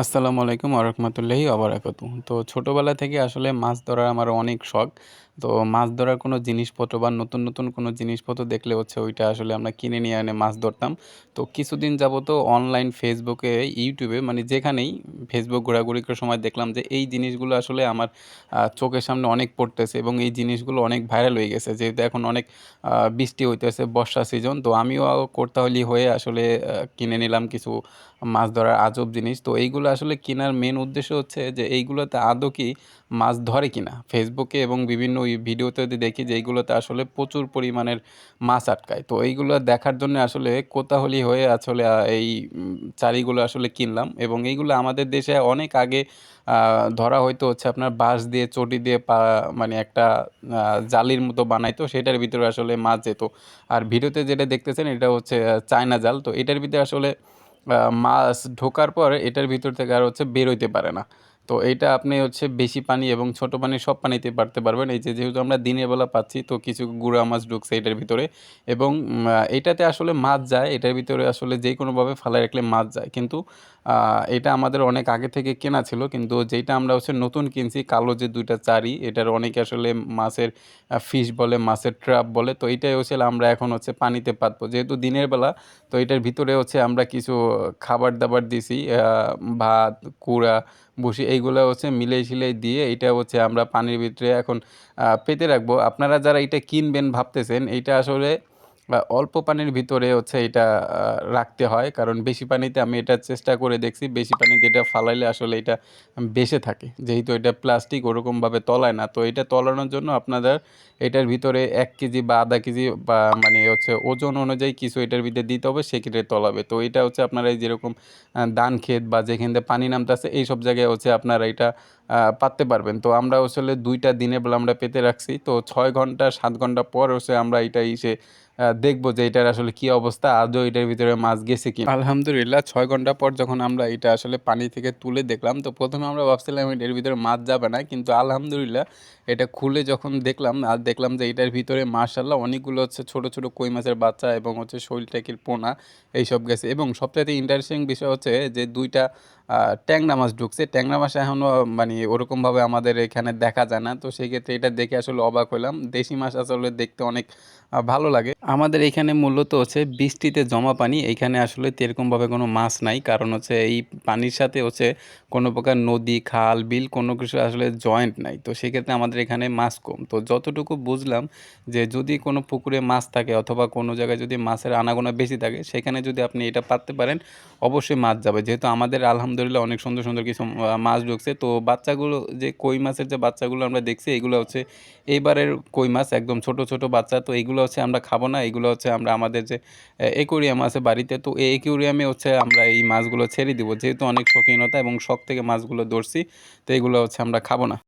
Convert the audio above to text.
আসসালামু আলাইকুম আরহামতুল্লাহি আবরাকাতু তো ছোটোবেলা থেকে আসলে মাছ ধরার আমার অনেক শখ। তো মাছ ধরার কোনো জিনিসপত্র বা নতুন নতুন কোনো জিনিসপত্র দেখলে হচ্ছে ওইটা আসলে আমরা কিনে নিয়ে এনে মাছ ধরতাম। তো কিছুদিন যাবত অনলাইন ফেসবুকে ইউটিউবে মানে যেখানেই ফেসবুক ঘোরাঘুরি করার সময় দেখলাম যে এই জিনিসগুলো আসলে আমার চোখের সামনে অনেক পড়তেছে এবং এই জিনিসগুলো অনেক ভাইরাল হয়ে গেছে। যেহেতু এখন অনেক বৃষ্টি হইতেছে, বর্ষা সিজন তো আমিও কর্তাহলি হয়ে আসলে কিনে নিলাম কিছু মাছ ধরার আজব জিনিস। তো এইগুলো আসলে কেনার মেন উদ্দেশ্য হচ্ছে যে এইগুলোতে আদৌ কি মাছ ধরে কিনা? ফেসবুকে এবং বিভিন্ন ভিডিওতে যদি দেখি যে এইগুলোতে আসলে প্রচুর পরিমাণের মাছ আটকায়। তো এইগুলো দেখার জন্য আসলে কোতাহলি হয়ে আসলে এই চারিগুলো আসলে কিনলাম এবং এইগুলো আমাদের দেশে অনেক আগে ধরা হয়তো হচ্ছে আপনার বাঁশ দিয়ে, চটি দিয়ে পা মানে একটা জালির মতো বানাইতো, সেটার ভিতরে আসলে মাছ যেত। আর ভিডিওতে যেটা দেখতেছেন এটা হচ্ছে চায়না জাল। তো এটার ভিতরে আসলে মাছ ঢোকার পর এটার ভিতর থেকে আর হচ্ছে বেরোইতে পারে না। তো এইটা আপনি হচ্ছে বেশি পানি এবং ছোট পানি সব পানিতে পারতে পারবেন। এই যে যেহেতু আমরা দিনের বেলা পাচ্ছি, তো কিছু গুঁড়া মাছ ঢুকছে এটার ভিতরে এবং এটাতে আসলে মাছ যায়, এটার ভিতরে আসলে যে কোনোভাবে ফালাই রাখলে মাছ যায়। কিন্তু এটা আমাদের অনেক আগে থেকে কেনা ছিল, কিন্তু যেটা আমরা হচ্ছে নতুন কিনছি, কালো যে দুইটা চারি, এটার অনেকে আসলে মাছের ফিশ বলে, মাছের ট্রাপ বলে, তো এইটাই হচ্ছে আমরা এখন হচ্ছে পানিতে পাতবো। যেহেতু দিনের বেলা, তো এটার ভিতরে হচ্ছে আমরা কিছু খাবার দাবার দিছি ভাত, কুড়া বসি, এইগুলো হচ্ছে মিলাই সিলাই দিয়ে এটা হচ্ছে আমরা পানির ভিতরে এখন পেতে রাখব। আপনারা যারা এটা কিনবেন, ভাবতেছেন এটা আসলে বা অল্প পানির ভিতরে হচ্ছে এটা রাখতে হয়। কারণ বেশি পানিতে আমি এটা চেষ্টা করে দেখছি, বেশি পানিতে এটা ফালাইলে আসলে এটা বেসে থাকে। যেহেতু এটা প্লাস্টিক, ওরকমভাবে তলায় না। তো এটা তলানোর জন্য আপনাদের এটার ভিতরে এক কেজি বা আধা কেজি বা মানে হচ্ছে ওজন অনুযায়ী কিছু এটার ভিতরে দিতে হবে, সেক্ষেত্রে তলাবে। তো এটা হচ্ছে আপনারা এই যেরকম ধান ক্ষেত বা যেখান থেকে পানি নামতেছে এই সব জায়গায় হচ্ছে আপনারা এটা পাততে পারবেন। তো আমরা আসলে দুইটা দিনে বেলা আমরা পেতে রাখছি। তো ছয় ঘণ্টা, সাত ঘণ্টা পর হচ্ছে আমরা এটা এসে দেখব যে এটার আসলে কি অবস্থা, আদৌ এটার ভিতরে মাছ গেছে কি আলহামদুলিল্লাহ, ছয় ঘণ্টা পর যখন আমরা এটা আসলে পানি থেকে তুলে দেখলাম, তো প্রথমে আমরা ভাবছিলাম এটার ভিতরে মাছ যাবে না, কিন্তু আলহামদুলিল্লাহ এটা খুলে যখন দেখলাম, আর দেখলাম যে এটার ভিতরে মার্শাল্লাহ অনেকগুলো হচ্ছে ছোট ছোট কই মাছের বাচ্চা এবং হচ্ছে শৈল টাকির পোনা, এইসব গেছে। এবং সবচাইতে ইন্টারেস্টিং বিষয় হচ্ছে যে দুইটা ট্যাংরা মাছ ঢুকছে। ট্যাংরা মাছ এখনও মানে ওরকমভাবে আমাদের এখানে দেখা যায় না। তো সেই ক্ষেত্রে এটা দেখে আসলে অবাক হলাম। দেশি মাছ আসলে দেখতে অনেক ভালো লাগে। আমাদের এখানে মূলত হচ্ছে বৃষ্টিতে জমা পানি। এইখানে আসলে এরকমভাবে কোনো মাছ নাই। কারণ হচ্ছে এই পানির সাথে হচ্ছে কোনো প্রকার নদী, খাল, বিল কোনো কিছু আসলে জয়েন্ট নাই। তো সেক্ষেত্রে আমাদের এখানে মাছ কম। তো যতটুকু বুঝলাম যে যদি কোনো পুকুরে মাছ থাকে অথবা কোনো জায়গায় যদি মাছের আনাগোনা বেশি থাকে, সেখানে যদি আপনি এটা পাততে পারেন, অবশ্যই মাছ যাবে। যেহেতু আমাদের আলহামদুলিল্লাহ অনেক সুন্দর সুন্দর কিছু মাছ ঢুকছে। তো বাচ্চাগুলো যে কই মাছের যে বাচ্চাগুলো আমরা দেখছি, এগুলো হচ্ছে এইবারের কই মাছ, একদম ছোট ছোট বাচ্চা। তো এগুলো হচ্ছে আমরা খাব না, এগুলো হচ্ছে আমরা আমাদের যে একুরিয়াম আছে বাড়িতে। তো এই একুরিয়ামে হচ্ছে আমরা এই মাছগুলো ছেড়ে দিব। যেহেতু অনেক শৌখিনতা এবং শখ থেকে মাছগুলো ধরছি, তো এগুলো হচ্ছে আমরা খাব না।